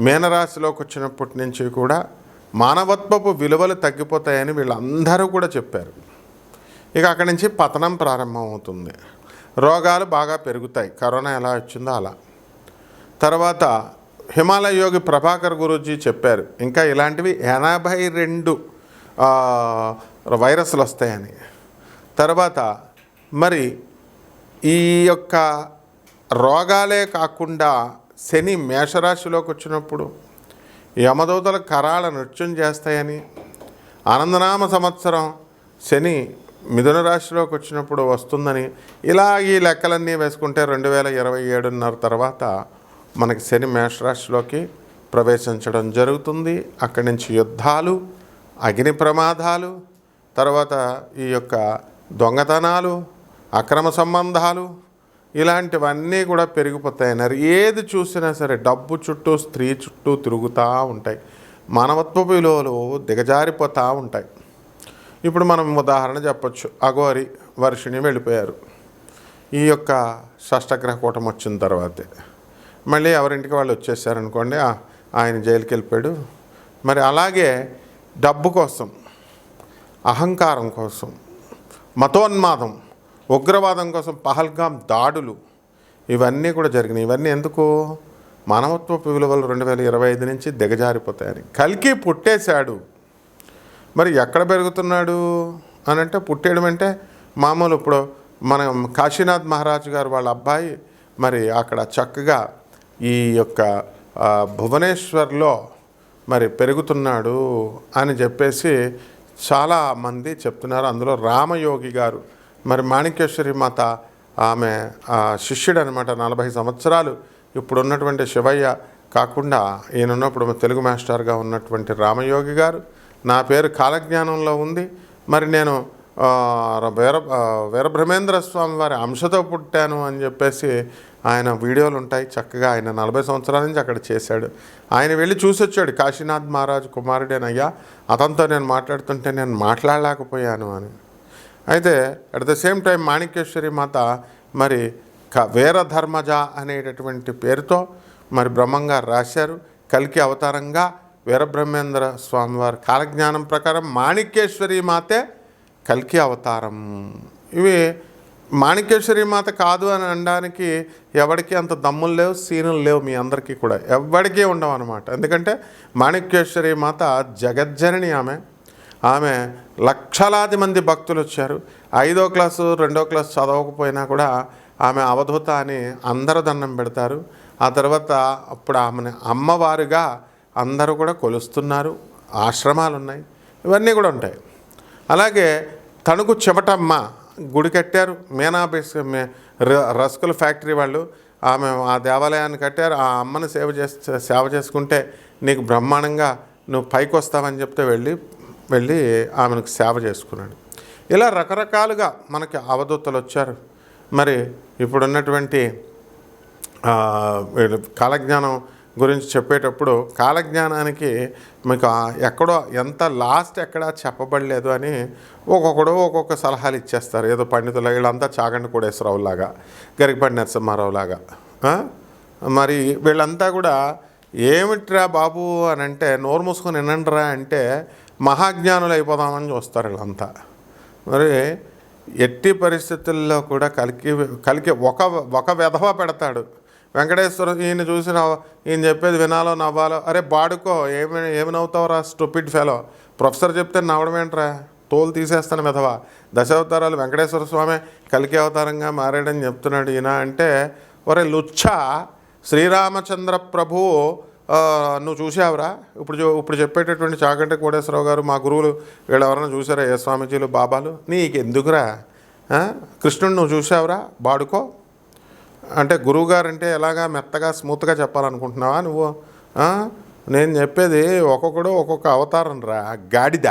మీనరాశిలోకి వచ్చినప్పటి నుంచి కూడా మానవత్వపు విలువలు తగ్గిపోతాయని వీళ్ళందరూ కూడా చెప్పారు. ఇక అక్కడి నుంచి పతనం ప్రారంభమవుతుంది. రోగాలు బాగా పెరుగుతాయి. కరోనా ఎలా వచ్చిందో అలా. తర్వాత హిమాలయ యోగి ప్రభాకర్ గురూజీ చెప్పారు ఇంకా ఇలాంటివి ఎనభై రెండు వైరస్లు వస్తాయని. తర్వాత మరి ఈ యొక్క రోగాలే కాకుండా శని మేషరాశిలోకి వచ్చినప్పుడు యమదూతల కరాల నృత్యం చేస్తాయని ఆనందనామ సంవత్సరం శని మిథున రాశిలోకి వచ్చినప్పుడు వస్తుందని ఇలా ఈ లెక్కలన్నీ వేసుకుంటే రెండు వేల ఇరవై ఏడున్నర తర్వాత మనకి శని మేషరాశిలోకి ప్రవేశించడం జరుగుతుంది. అక్కడి నుంచి యుద్ధాలు అగ్ని ప్రమాదాలు తర్వాత ఈ యొక్క దొంగతనాలు అక్రమ సంబంధాలు ఇలాంటివన్నీ కూడా పెరిగిపోతాయన్నారు ఏది చూసినా సరే డబ్బు చుట్టూ స్త్రీ చుట్టూ తిరుగుతూ ఉంటాయి. మానవత్వ విలువలు దిగజారిపోతూ ఉంటాయి. ఇప్పుడు మనం ఉదాహరణ చెప్పచ్చు. అఘోరి వర్షిణి వెళ్ళిపోయారు. ఈ యొక్క షష్టగ్రహ కూటం వచ్చిన తర్వాతే. మళ్ళీ ఎవరింటికి వాళ్ళు వచ్చేసారనుకోండి ఆయన జైలుకి వెళ్ళిపోయాడు మరి అలాగే డబ్బు కోసం అహంకారం కోసం మతోన్మాదం ఉగ్రవాదం కోసం పహల్గాం దాడులు ఇవన్నీ కూడా జరిగినాయి. ఇవన్నీ ఎందుకు? మానవత్వపు విలువలు రెండు వేల ఇరవై ఐదు నుంచి దిగజారిపోతాయని. కలికి పుట్టేశాడు. మరి ఎక్కడ పెరుగుతున్నాడు అని అంటే పుట్టేయడం అంటే మామూలు ఇప్పుడు మనం కాశీనాథ్ మహారాజు గారు వాళ్ళ అబ్బాయి మరి అక్కడ చక్కగా ఈ యొక్క భువనేశ్వర్లో మరి పెరుగుతున్నాడు అని చెప్పేసి చాలా మంది చెప్తున్నారు. అందులో రామయోగి గారు మరి మాణిక్యేశ్వరి మాత ఆమె శిష్యుడు అనమాట నలభై సంవత్సరాలు ఇప్పుడు ఉన్నటువంటి శివయ్య కాకుండా ఈయన ఉన్నప్పుడు తెలుగు మాస్టర్గా ఉన్నటువంటి రామయోగి గారు. నా పేరు కాలజ్ఞానంలో ఉంది. మరి నేను వీర వీరబ్రహ్మేంద్ర స్వామి వారి అంశతో పుట్టాను అని చెప్పేసి ఆయన వీడియోలు ఉంటాయి. చక్కగా ఆయన నలభై సంవత్సరాల నుంచి అక్కడ చేశాడు. ఆయన వెళ్ళి చూసి వచ్చాడు కాశీనాథ్ మహారాజు కుమారుడేనయ్యా. అతనితో నేను మాట్లాడుతుంటే నేను మాట్లాడలేకపోయాను అని. అయితే at the same time Manikyeshwari మాత మరి క వీరధర్మజ అనేటటువంటి పేరుతో మరి బ్రహ్మంగారు రాశారు. కల్కి అవతారంగా వీరబ్రహ్మేంద్ర స్వామివారి కాలజ్ఞానం ప్రకారం మాణిక్యేశ్వరి మాతే కల్కి అవతారం. ఇవి మాణిక్యేశ్వరి మాత కాదు అని అనడానికి ఎవరికి అంత దమ్ములు లేవు సీనులు లేవు మీ అందరికీ కూడా. ఎవరికీ ఉండవు అనమాట ఎందుకంటే మాణిక్యేశ్వరి మాత జగజ్జనని ఆమె. ఆమె లక్షలాది మంది భక్తులు వచ్చారు. ఐదో క్లాసు రెండో క్లాసు చదవకపోయినా కూడా ఆమె అవధూత అని అందరు దండం పెడతారు. ఆ తర్వాత అప్పుడు ఆమెను అమ్మవారుగా అందరూ కూడా కొలుస్తున్నారు. ఆశ్రమాలు ఉన్నాయి ఇవన్నీ కూడా ఉంటాయి. అలాగే తణుకు చెమటమ్మ గుడి కట్టారు. మీనా ర- రస్కుల ఫ్యాక్టరీ వాళ్ళు ఆమె ఆ దేవాలయాన్ని కట్టారు. ఆ అమ్మని సేవ చేస్తే సేవ చేసుకుంటే నీకు బ్రహ్మాండంగా నువ్వు పైకి వస్తావని చెప్తే వెళ్ళి వెళ్ళి ఆమెకు సేవ చేసుకున్నాడు. ఇలా రకరకాలుగా మనకి అవధూతలు వచ్చారు. మరి ఇప్పుడున్నటువంటి కాలజ్ఞానం గురించి చెప్పేటప్పుడు కాలజ్ఞానానికి మీకు ఎక్కడో ఎంత లాస్ట్ ఎక్కడా చెప్పబడలేదు అని ఒక్కొక్కడు ఒక్కొక్క సలహాలు ఇచ్చేస్తారు. ఏదో పండితులు వీళ్ళంతా చాగండి కోడేశ్వరరావులాగా గరికపడి నరసింహారావులాగా మరి వీళ్ళంతా కూడా ఏమిట్రా బాబు అని అంటే నోరు మూసుకొని వినండిరా అంటే మహాజ్ఞానులు అయిపోదామని చూస్తారు వీళ్ళంతా. మరి ఎట్టి పరిస్థితుల్లో కూడా కలికి కలికి ఒక ఒక వెధవ పెడతాడు. వెంకటేశ్వర ఈయన చూసి నవ్వ ఈయన చెప్పేది వినాలో నవ్వాలో అరే బాడుకో ఏమి ఏమి నవ్వుతావురా స్టూపిడ్ ఫెలో ప్రొఫెసర్ చెప్తే నవ్వడం ఏంట్రా? తోలు తీసేస్తాను విధవ. దశావతారాలు వెంకటేశ్వర స్వామి కలికి అవతారంగా మారాడని చెప్తున్నాడు ఈయన అంటే ఒరే లుచ్చ శ్రీరామచంద్ర ప్రభువు నువ్వు చూసావురా ఇప్పుడు ఇప్పుడు చెప్పేటటువంటి చాకంటే కోటేశ్వరరావు గారు మా గురువులు వీళ్ళు ఎవరైనా చూసారా ఏ స్వామీజీలు బాబాలు? నీకు ఎందుకురా కృష్ణుడు నువ్వు చూసావురా బాడుకో. అంటే గురువుగారు అంటే ఎలాగా మెత్తగా స్మూత్గా చెప్పాలనుకుంటున్నావా నువ్వు? నేను చెప్పేది ఒక్కొక్కడు ఒక్కొక్క అవతారం రా. గాడిద.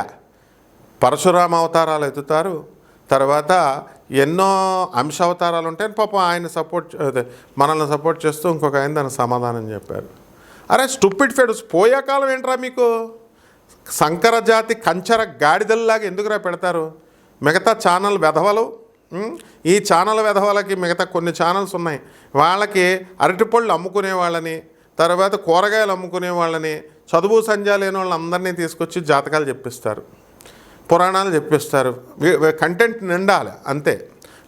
పరశురామ అవతారాలు ఎత్తుతారు. తర్వాత ఎన్నో అంశ అవతారాలు ఉంటాయి పాపం ఆయన సపోర్ట్ మనల్ని సపోర్ట్ చేస్తూ ఇంకొక ఆయన దానికి సమాధానం చెప్పారు. అరే స్టూపిడ్ ఫెడ్స్ పోయే కాలం ఏంట్రా మీకు? సంకరజాతి కంచర గాడిదల్లాగా ఎందుకురా పెడతారు? మిగతా ఛానల్ వెధవలు ఈ ఛానల్ వెధవలకి మిగతా కొన్ని ఛానల్స్ ఉన్నాయి. వాళ్ళకి అరటిపళ్ళు అమ్ముకునే వాళ్ళని తర్వాత కూరగాయలు అమ్ముకునే వాళ్ళని చదువు సంధ్య లేని వాళ్ళందరినీ తీసుకొచ్చి జాతకాలు చెప్పిస్తారు. పురాణాలు చెప్పిస్తారు. కంటెంట్ నిండాలి అంతే.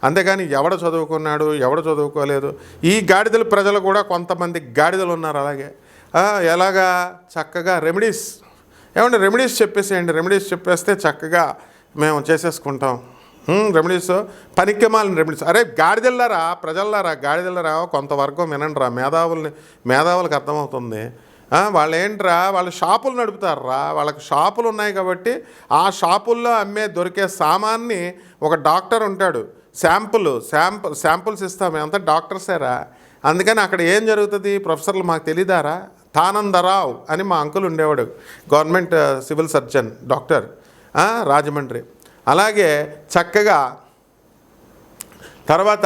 అంతేగాని ఎవడ చదువుకున్నాడు ఎవడ చదువుకోలేదు? ఈ గాడిదల ప్రజలు కూడా కొంతమంది గాడిదలు ఉన్నారు అలాగే. ఎలాగా? చక్కగా రెమెడీస్. ఏమంటే రెమెడీస్ చెప్పేసేయండి. రెమెడీస్ చెప్పేస్తే చక్కగా మేము చేసేసుకుంటాం. రెమెడీస్. పనికిమాలిన రెమెడీస్. అరే గాడిదెళ్ళారా ప్రజల్లారా గాడిదెళ్ళారా కొంతవరకు వినండిరా మేధావుల్ని మేధావులకు అర్థమవుతుంది. వాళ్ళు ఏంట్రా వాళ్ళు షాపులు నడుపుతారా? వాళ్ళకి షాపులు ఉన్నాయి కాబట్టి ఆ షాపుల్లో అమ్మే దొరికే సామాన్ని ఒక డాక్టర్ ఉంటాడు. శాంపుల్ శాంపుల్ శాంపుల్స్ ఇస్తాం. మేమంతా డాక్టర్సేరా? అందుకని అక్కడ ఏం జరుగుతుంది? ప్రొఫెసర్లు మాకు తెలియదారా తానందరావు అని మా అంకుల్ ఉండేవాడు government civil surgeon doctor Rajahmundry. అలాగే చక్కగా తర్వాత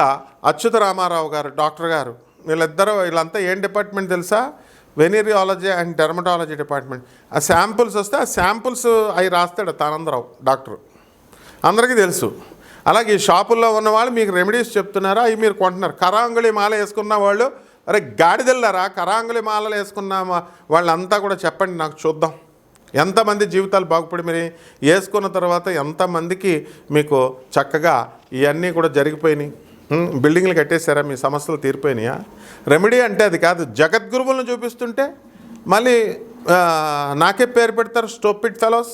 అచ్యుత రామారావు గారు డాక్టర్ గారు వీళ్ళిద్దరూ వీళ్ళంతా ఏం డిపార్ట్మెంట్ తెలుసా? Venereology and dermatology department. ఆ శాంపుల్స్ వస్తే ఆ శాంపుల్స్ అవి రాస్తాడు తానందరావు డాక్టర్. అందరికీ తెలుసు. అలాగే ఈ షాపుల్లో ఉన్న వాళ్ళు మీకు రెమెడీస్ చెప్తున్నారా? అవి మీరు కొంటున్నారు. కరాంగుళి మాల వేసుకున్న వాళ్ళు అరే గాడిదెళ్ళారా కరాంగులి మాలలు వేసుకున్నామా? వాళ్ళంతా కూడా చెప్పండి నాకు చూద్దాం. ఎంతమంది జీవితాలు బాగుపడి మీరు? వేసుకున్న తర్వాత ఎంతమందికి మీకు చక్కగా ఇవన్నీ కూడా జరిగిపోయినాయి? బిల్డింగ్లు కట్టేశారా? మీ సమస్యలు తీరిపోయినాయా? రెమెడీ అంటే అది కాదు. జగద్గురువులను చూపిస్తుంటే మళ్ళీ నాకే పేరు పెడతారు స్టోపిడ్ ఫెలోస్.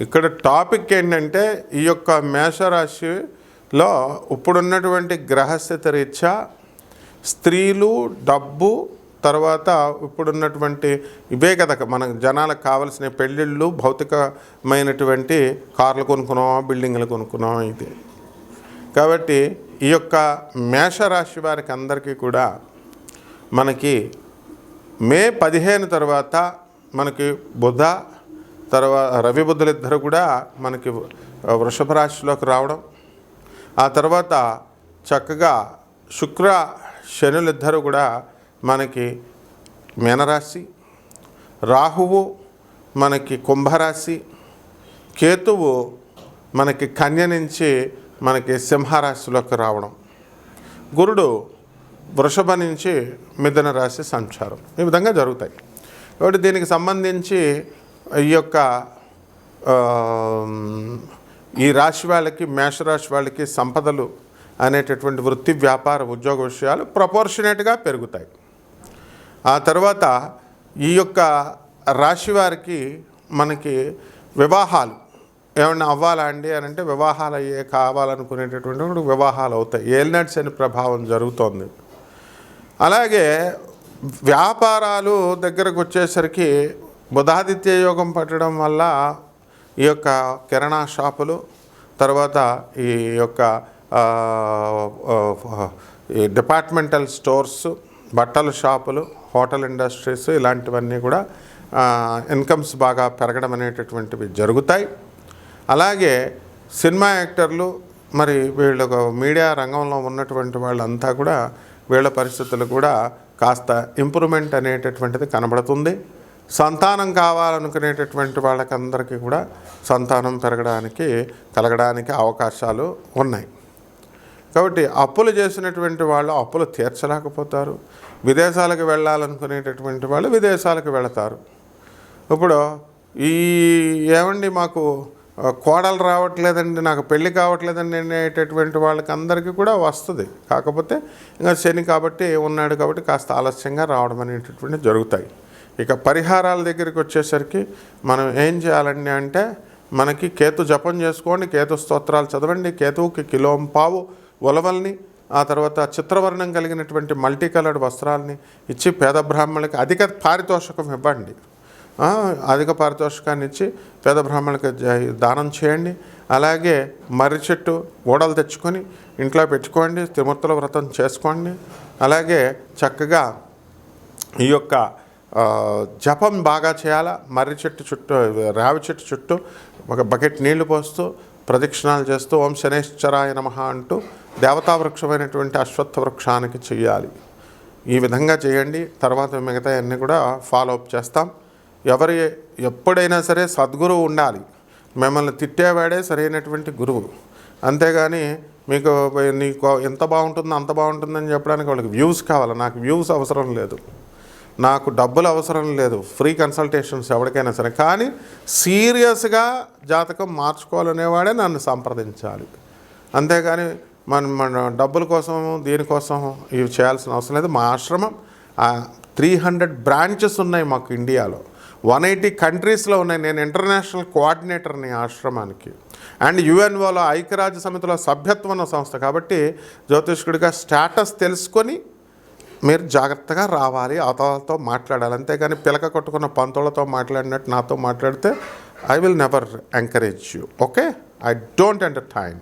ఇక్కడ టాపిక్ ఏంటంటే ఈ యొక్క మేషరాశిలో ఇప్పుడున్నటువంటి గ్రహస్థితి రీత్యా స్త్రీలు డబ్బు తర్వాత ఇప్పుడున్నటువంటి ఇవే కదా మన జనాలకు కావలసిన పెళ్ళిళ్ళు భౌతికమైనటువంటి కార్లు కొనుక్కున్నాం బిల్డింగ్లు కొనుక్కున్నాం ఇది. కాబట్టి ఈ యొక్క మేషరాశి వారికి అందరికీ కూడా మనకి మే పదిహేను తర్వాత మనకి బుధ తర్వాత రవిబుద్ధులు ఇద్దరు కూడా మనకి వృషభ రాశిలోకి రావడం. ఆ తర్వాత చక్కగా శుక్ర శనులిద్దరూ కూడా మనకి మీనరాశి. రాహువు మనకి కుంభరాశి. కేతువు మనకి కన్య నుంచి మనకి సింహరాశిలోకి రావడం. గురుడు వృషభ నుంచి మిథున రాశి సంచారం. ఈ విధంగా జరుగుతాయి. కాబట్టి దీనికి సంబంధించి ఈ యొక్క ఈ రాశి వాళ్ళకి మేషరాశి వాళ్ళకి సంపదలు అనేటటువంటి వృత్తి వ్యాపార ఉద్యోగ విషయాలు ప్రపోర్షనేట్గా పెరుగుతాయి. ఆ తర్వాత ఈ యొక్క రాశి వారికి మనకి వివాహాలు ఏమన్నా అవ్వాలా అండి అని అంటే వివాహాలు అయ్యే కావాలనుకునేటటువంటి వివాహాలు అవుతాయి. ఏలినట్స్ అనే ప్రభావం జరుగుతోంది. అలాగే వ్యాపారాలు దగ్గరకు వచ్చేసరికి బుధాదిత్య యోగం పట్టడం వల్ల ఈ యొక్క కిరాణా షాపులు తర్వాత ఈ యొక్క ఈ డిపార్ట్మెంటల్ స్టోర్స్ బట్టల షాపులు హోటల్ ఇండస్ట్రీస్ ఇలాంటివన్నీ కూడా ఇన్కమ్స్ బాగా పెరగడం అనేటటువంటివి జరుగుతాయి. అలాగే సినిమా యాక్టర్లు మరి వీళ్ళ మీడియా రంగంలో ఉన్నటువంటి వాళ్ళంతా కూడా వీళ్ళ పరిస్థితులు కూడా కాస్త ఇంప్రూవ్మెంట్ అనేటటువంటిది కనబడుతుంది. సంతానం కావాలనుకునేటటువంటి వాళ్ళకందరికీ కూడా సంతానం పెరగడానికి కలగడానికి అవకాశాలు ఉన్నాయి. కాబట్టి అప్పులు చేసినటువంటి వాళ్ళు అప్పులు తీర్చలేకపోతారు. విదేశాలకు వెళ్ళాలనుకునేటటువంటి వాళ్ళు విదేశాలకు వెళతారు. ఇప్పుడు ఈ ఏమండి మాకు కోడలు రావట్లేదండి నాకు పెళ్ళి కావట్లేదండి అనేటటువంటి వాళ్ళకి అందరికీ కూడా వస్తుంది. కాకపోతే ఇంకా శని కాబట్టి ఉన్నాడు కాబట్టి కాస్త ఆలస్యంగా రావడం అనేటటువంటి జరుగుతాయి. ఇక పరిహారాల దగ్గరికి వచ్చేసరికి మనం ఏం చేయాలండి అంటే మనకి కేతు జపం చేసుకోండి కేతు స్తోత్రాలు చదవండి కేతువుకి కిలోం పావు ఉలవల్ని ఆ తర్వాత చిత్రవర్ణం కలిగినటువంటి మల్టీ కలర్డ్ వస్త్రాలని ఇచ్చి పేద బ్రాహ్మణులకి అధిక పారితోషికం ఇవ్వండి. అధిక పారితోషికాన్ని ఇచ్చి పేద బ్రాహ్మణులకు దానం చేయండి. అలాగే మర్రి చెట్టు ఓడలు తెచ్చుకొని ఇంట్లో పెట్టుకోండి త్రిమూర్తుల వ్రతం చేసుకోండి. అలాగే చక్కగా ఈ యొక్క జపం బాగా చేయాలా? మర్రి చెట్టు చుట్టూ రావి చెట్టు చుట్టూ ఒక బకెట్ నీళ్ళు పోస్తూ ప్రదక్షిణాలు చేస్తూ ఓం శనేశ్వరాయ నమ అంటూ దేవతా వృక్షమైనటువంటి అశ్వత్థ వృక్షానికి చెయ్యాలి. ఈ విధంగా చేయండి. తర్వాత మిగతా అన్నీ కూడా ఫాలో అప్ చేస్తాం. ఎవరి ఎప్పుడైనా సరే సద్గురువు ఉండాలి. మిమ్మల్ని తిట్టేవాడే సరైనటువంటి గురువు. అంతేగాని మీకు నీకు ఎంత బాగుంటుందో అంత బాగుంటుందని చెప్పడానికి వాళ్ళకి వ్యూస్ కావాలి? నాకు వ్యూస్ అవసరం లేదు. నాకు డబ్బులు అవసరం లేదు. ఫ్రీ కన్సల్టేషన్స్ ఎవరికైనా సరే. కానీ సీరియస్గా జాతకం మార్చుకోవాలనేవాడే నన్ను సంప్రదించాలి. అంతేగాని మన మన డబ్బుల కోసం దీనికోసం ఇవి చేయాల్సిన అవసరం లేదు. మా ఆశ్రమం త్రీ హండ్రెడ్ బ్రాంచెస్ ఉన్నాయి మాకు ఇండియాలో. వన్ ఎయిటీ కంట్రీస్లో ఉన్నాయి. నేను ఇంటర్నేషనల్ కోఆర్డినేటర్ని ఆశ్రమానికి. అండ్ యుఎన్ఓలో ఐక్యరాజ్య సమితిలో సభ్యత్వం ఉన్న సంస్థ. కాబట్టి జ్యోతిష్కుడిగా స్టేటస్ తెలుసుకొని మీరు జాగ్రత్తగా రావాలి. అవతలతో మాట్లాడాలి. అంతేగాని పిలక కొట్టుకున్న పంతులతో మాట్లాడినట్టు నాతో మాట్లాడితే I will never encourage you okay I don't entertain